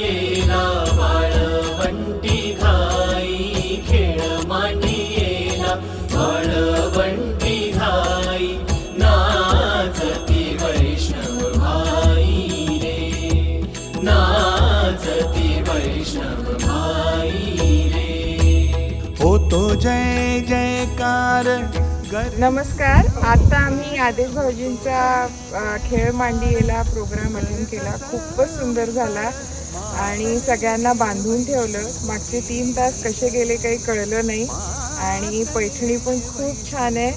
येला बाळ बंटी घाई खेळ माटी येला बाळ बंटी घाई नाचती वैष्णव भाई रे नाचती वैष्णव भाई रे. हो तो जय जयकार. नमस्कार. आता आम्ही आदेश भाऊजींचा खेळ मांडियेला प्रोग्राम अटेंड केला. खूपच सुंदर झाला. आणि सगळ्यांना बांधून ठेवलं. मागचे तीन तास कसे गेले काही कळलं नाही. आणि पैठणी पण खूप छान आहे.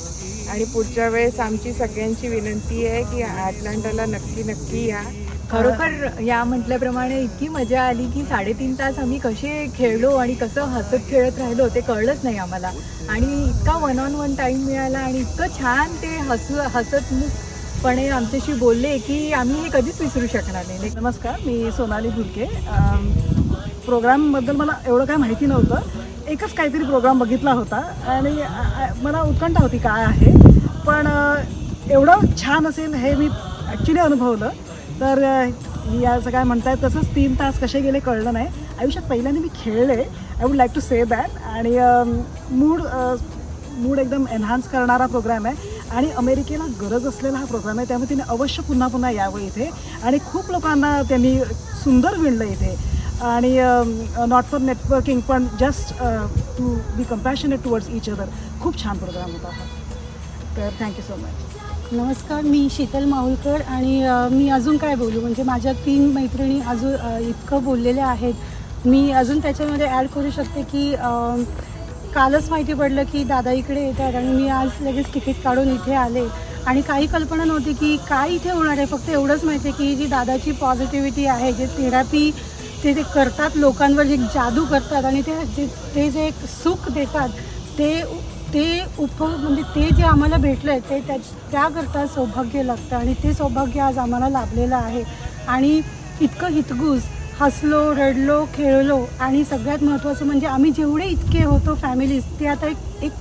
आणि पुढच्या वेळेस आमची सगळ्यांची विनंती आहे की अटलांटाला नक्की नक्की या. खरोखर या म्हटल्याप्रमाणे इतकी मजा आली की साडेतीन तास आम्ही कसे खेळलो आणि कसं हसत खेळत राहिलो ते कळलंच नाही आम्हाला. आणि इतका वन ऑन वन टाईम मिळाला आणि इतकं छान ते हसू हसतमुखपणे आमच्याशी बोलले की आम्ही हे कधीच विसरू शकणार नाही. नमस्कार मी सोनाली भुलके प्रोग्रामबद्दल मला एवढं काय माहिती नव्हतं. एकच काहीतरी प्रोग्राम बघितला होता आणि मला उत्कंठा होती काय आहे. पण एवढं छान असेल हे मी ॲक्च्युली अनुभवलं. तर अ, या सगळ्या म्हणतायत तसंच तीन तास कसे गेले कळलं नाही. आयुष्यात पहिल्यांदा मी खेळले. I would like to say that आणि मूड मूड एकदम एन्हान्स करणारा प्रोग्राम आहे. आणि अमेरिकेला गरज असलेला हा प्रोग्राम आहे. त्यामुळे तिने अवश्य पुन्हा पुन्हा यावं इथे. आणि खूप लोकांना त्यांनी सुंदर विणलं इथे. आणि नॉट फॉर नेटवर्किंग पण just to be compassionate towards each other खूप छान प्रोग्राम होता हा. तर थँक्यू सो मच नमस्कार मी शीतल माहुलकर आणि मी अजून काय बोलू? म्हणजे माझ्या तीन मैत्रिणी अजून इतकं बोललेल्या आहेत. मी अजून त्याच्यामध्ये ॲड करू शकते की कालच माहिती पडलं की दादा इकडे येतात आणि मी आज लगेच तिकीट काढून इथे आले. आणि काही कल्पना नव्हती की काय इथे होणार आहे. फक्त एवढंच माहिती आहे की जी दादाची पॉझिटिव्हिटी आहे जे थेरपी ते ते करतात लोकांवर जे जादू करतात आणि ते जे ते जे एक सुख देतात ते ते उप म्हणजे ते जे आम्हाला भेटलं आहे ते त्या त्याकरता सौभाग्य लागतं आणि ते सौभाग्य आज आम्हाला लाभलेलं आहे. आणि इतकं हितगुज हसलो रडलो खेळलो आणि सगळ्यात महत्त्वाचं म्हणजे आम्ही जेवढे इतके होतो फॅमिलीज ते आता एक एक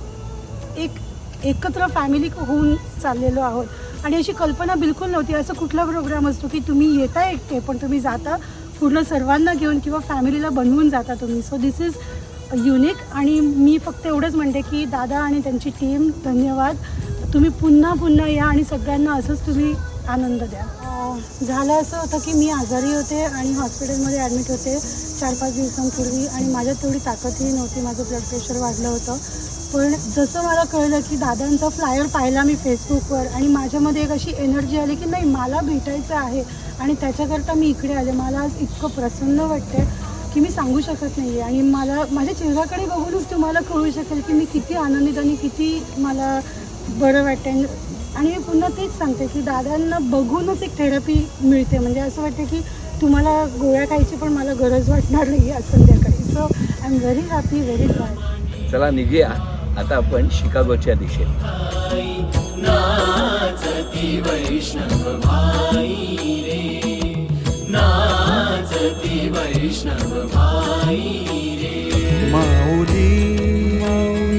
एक एकत्र फॅमिली होऊन चाललेलो आहोत. आणि अशी कल्पना बिलकुल नव्हती. असं कुठला प्रोग्राम असतो की तुम्ही येता एकटे पण तुम्ही जाता पूर्ण सर्वांना घेऊन किंवा फॅमिलीला बनवून जाता तुम्ही. सो दिस इज युनिक आणि मी फक्त एवढंच म्हणते की दादा आणि त्यांची टीम धन्यवाद. तुम्ही पुन्हा पुन्हा या आणि सगळ्यांना असंच तुम्ही आनंद द्या. झालं असं होतं की मी आजारी होते आणि हॉस्पिटलमध्ये ॲडमिट होते चार पाच दिवसांपूर्वी आणि माझ्यात तेवढी ताकदही नव्हती माझं ब्लड प्रेशर वाढलं होतं. पण जसं मला कळलं की दादांचा फ्लायर पाहिला मी फेसबुकवर आणि माझ्यामध्ये एक अशी एनर्जी आली की नाही मला भेटायचं आहे आणि त्याच्याकरता मी इकडे आले. मला आज इतकं प्रसन्न वाटतं की मी सांगू शकत नाही आहे आणि मला माझ्या चेहऱ्याकडे बघूनच तुम्हाला कळू शकेल की मी किती आनंदित आणि किती मला बरं वाटतं आणि मी पुन्हा तेच सांगते की दादांना बघूनच एक थेरपी मिळते. म्हणजे असं वाटतं की तुम्हाला गोळ्या खायची पण मला गरज वाटणार नाही आज संध्याकाळी. So I am very happy very glad चला निघूया. आता आपण शिकागोच्या दिशेने. વૈષ્ણવ ભાઈ રે માઉલી માઉલી